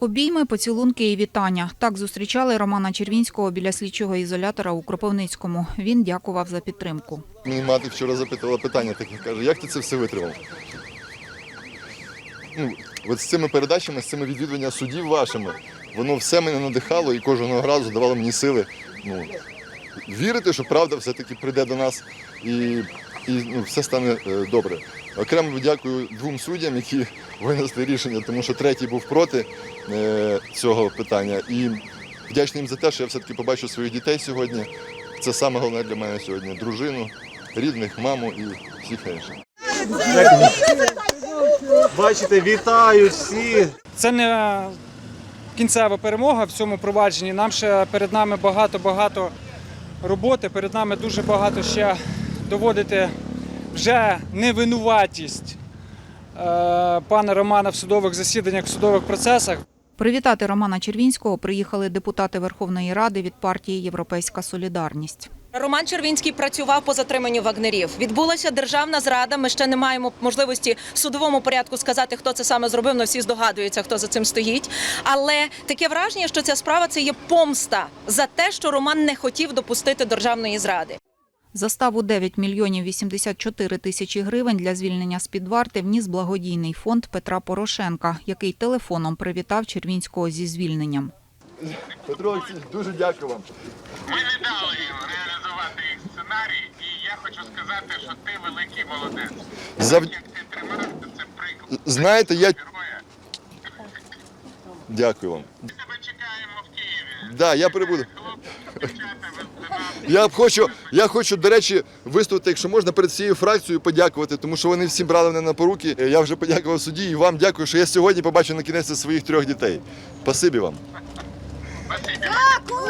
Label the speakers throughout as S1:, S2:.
S1: Обійми, поцілунки і вітання. Так зустрічали Романа Червінського біля слідчого ізолятора у Кропивницькому. Він дякував за підтримку.
S2: Мені мати вчора запитувала питання, таке каже, як ти це все витримав? Ну, от з цими передачами, з цими відвідуваннями судів вашими, воно все мене надихало і кожного разу давало мені сили ну, вірити, що правда все-таки прийде до нас і, і ну, все стане е, добре. Окремо дякую двом суддям, які винесли рішення, тому що третій був проти е, цього питання. І вдячний їм за те, що я все-таки побачив своїх дітей сьогодні. Це саме головне для мене сьогодні дружину, рідних, маму і всіх інших.
S3: Бачите, вітають всі.
S4: Це не кінцева перемога в цьому провадженні. Нам ще перед нами багато-багато роботи. Перед нами дуже багато ще доводити вже невинуватість е, пана Романа в судових засіданнях, в судових процесах.
S1: Привітати Романа Червінського приїхали депутати Верховної Ради від партії Європейська Солідарність.
S5: Роман Червінський працював по затриманню вагнерів. Відбулася державна зрада. Ми ще не маємо можливості в судовому порядку сказати, хто це саме зробив. але всі здогадуються, хто за цим стоїть. Але таке враження, що ця справа це є помста за те, що Роман не хотів допустити державної зради.
S1: Заставу 9 мільйонів 84 тисячі гривень для звільнення з-під варти вніс благодійний фонд Петра Порошенка, який телефоном привітав Червінського зі звільненням.
S2: Петро дуже дякую вам.
S6: Ми не дали їм їх сценарій, і я хочу сказати, що ти великий молодець.
S2: Зав...
S6: Як ти тримався, це приклад
S2: Знаєте, я
S6: героя.
S2: дякую вам.
S6: Ми тебе чекаємо в Києві.
S2: Да, я прибуду.
S6: Хлопці, дівчата, ви до.
S2: Я б хочу, я хочу, до речі, виступити, якщо можна, перед всією фракцією подякувати, тому що вони всі брали мене на поруки. Я вже подякував судді і вам дякую, що я сьогодні побачив на кінець своїх трьох дітей. Спасибі вам.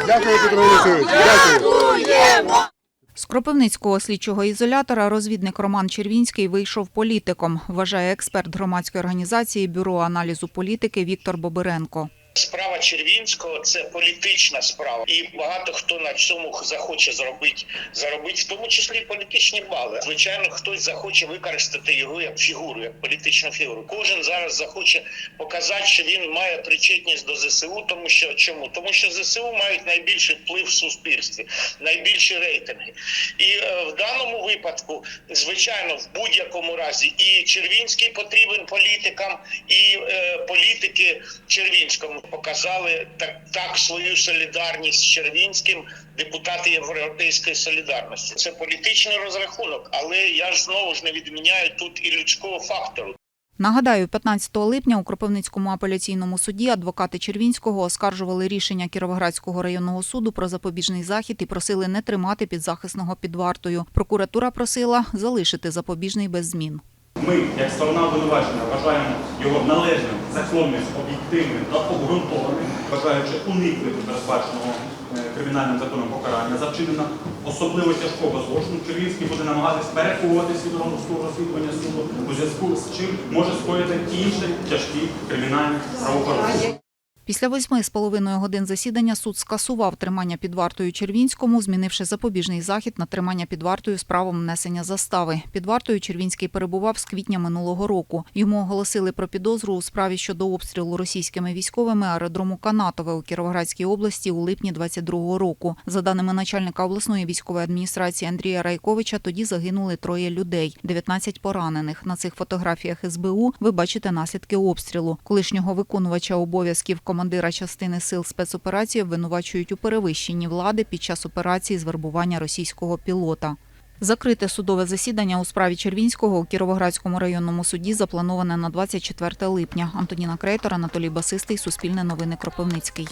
S2: Дякую, Петро Олексійович. Дякуємо.
S1: З Кропивницького слідчого ізолятора розвідник Роман Червінський вийшов політиком, вважає експерт громадської організації Бюро аналізу політики Віктор Бобиренко.
S7: Справа Червінського це політична справа, і багато хто на цьому захоче зробити заробити, в тому числі політичні бали. Звичайно, хтось захоче використати його як фігуру, як політичну фігуру. Кожен зараз захоче показати, що він має причетність до ЗСУ. Тому що чому? Тому що ЗСУ мають найбільший вплив в суспільстві, найбільші рейтинги. І е, в даному випадку, звичайно, в будь-якому разі, і Червінський потрібен політикам, і е, політики Червінському показали так, так свою солідарність з Червінським депутати Європейської солідарності. Це політичний розрахунок, але я ж знову ж не відміняю тут і людського фактору.
S1: Нагадаю, 15 липня у Кропивницькому апеляційному суді адвокати Червінського оскаржували рішення Кіровоградського районного суду про запобіжний захід і просили не тримати підзахисного під вартою. Прокуратура просила залишити запобіжний без змін.
S8: Ми, як сторона обвинувачення, вважаємо його належним, законним, об'єктивним та обґрунтованим, бажаючи уникнути передбаченого е, кримінальним законом покарання за вчинення особливо тяжкого злочину. Червінський буде намагатись переховувати свідомо розслідування суду, у зв'язку з чим може скоїти інші тяжкі кримінальні правопорушення.
S1: Після восьми з половиною годин засідання суд скасував тримання під вартою Червінському, змінивши запобіжний захід на тримання під вартою з правом внесення застави. Під вартою Червінський перебував з квітня минулого року. Йому оголосили про підозру у справі щодо обстрілу російськими військовими аеродрому Канатове у Кіровоградській області у липні 22 року. За даними начальника обласної військової адміністрації Андрія Райковича, тоді загинули троє людей, 19 поранених. На цих фотографіях СБУ ви бачите наслідки обстрілу. Колишнього виконувача обов'язків командира частини сил спецоперації обвинувачують у перевищенні влади під час операції з вербування російського пілота. Закрите судове засідання у справі Червінського у Кіровоградському районному суді заплановане на 24 липня. Антоніна Крейтор, Анатолій Басистий, Суспільне новини Кропивницький.